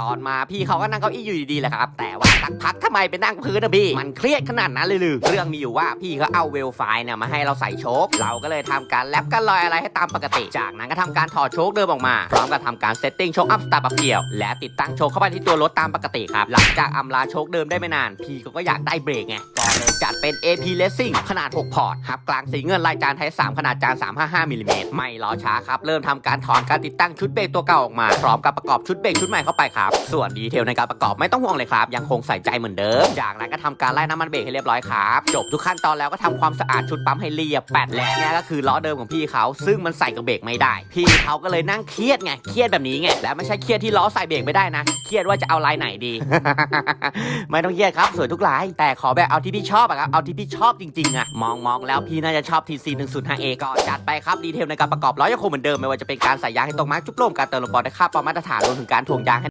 ตอนมาพี่เขาก็นั่งเก้าอี้อยู่ดีๆแหละครับ แต่ว่าสักพักทำไมไปนั่งพื้นนะพี่ มันเครียดขนาดนั้นเลยหรือเรื่องมีอยู่ว่าพี่เขาเอาเวลไฟเนี่ยมาให้เราใส่โชคเราก็เลยทำการแลบกันลอยอะไรให้ตามปกติ จากนั้นก็ทำการถอดโชคเดิมออกมา พร้อมกับทำการเซตติ้งโชคอัพสตาร์ปะเพียว และติดตั้งโชคเข้าไปที่ตัวรถตามปกติครับ หลังจากอำลาโชคเดิมได้ไม่นาน พี่เขาก็อยากได้เบรกไงก็เลยจัดเป็น AP Racing ขนาด 6 พอร์ตฮับกลางสีเงินลายจานไทย3ขนาดจาน 355มิลลิเมตรไม่รอช้าครับเริ่มทำการถอนการติดตั้งชุดเบรกตัวเก่าออกมาพร้อมกับประกอบชุดเบรกชุดใหม่เข้าไปครับส่วนดีเทลในการประกอบไม่ต้องห่วงเลยครับ ยังคงใส่ใจเหมือนเดิม จากนั้นก็ทำการไล่น้ำมันเบรกให้เรียบร้อยครับ จบทุกขั้นตอนแล้วก็ทำความสะอาดชุดปั๊มให้เรียบแปดและเนี่ยก็คือล้อเดิมของพี่เขาซึ่งมันใส่กับเบรกไม่ได้ พี่เขาก็เลยนั่งเครียดไงเครียดแบบนี้ไงและไม่ใช่เครียดที่ล้อใส่เบรกไม่ได้นะเครียดว่าจะเอาลายไหนดี ไม่ต้องเครียดครับสวยทุกลาย แต่ขอแบบเอาที่พี่ชอบอะครับเอาที่พี่ชอบจริงๆอะมองมองแล้วพี่น่าจะชอบ TC 1 0 5 A ก็จัดไปครับดีเทลในการประกอบล้อยังคงเหมือนเดิมไม่ว่าจะเป็นการใส่ยางให้ตรงมาร์กจุกลมการเติมลมบอลได้ค่าประมาตรฐานรวมถึงการถ่วงยางให้